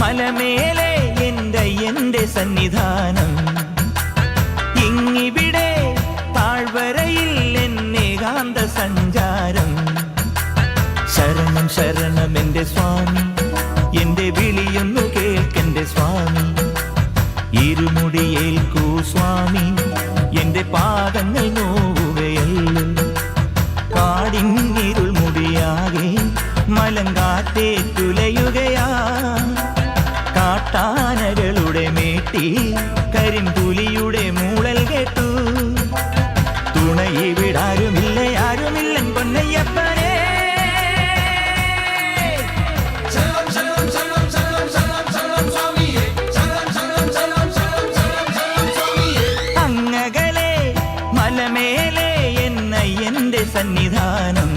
മലമേലെ എന്റെ എന്റെ സന്നിധാനം. ഇങ്ങിവിടെ താഴ്വരയിൽ എന്നെ കാന്ത സഞ്ചാരം. ശരണം ശരണം എന്റെ സ്വാമി. എന്റെ വിളിയൊന്നു കേൾക്കെന്റെ സ്വാമി. ഇരുമുടിയേൽക്കൂ സ്വാമി. എന്റെ പാദങ്ങൾ നോവുകയല്ലോ. കാടിങ്ങിരുൾ മുടിയാകെ മലങ്കാറ്റേ തുലയുകയാ. കാട്ടാനകളുടെ മേട്ടി കരിമ്പുലിയുടെ മൂളൽ കേട്ടു. തുണയിവിടാരുമില്ല ആരുമില്ലൻ പൊന്നയ്യപ്പനെ. അങ്ങകലെ മലമേലെ എന്ന എന്റെ സന്നിധാനം.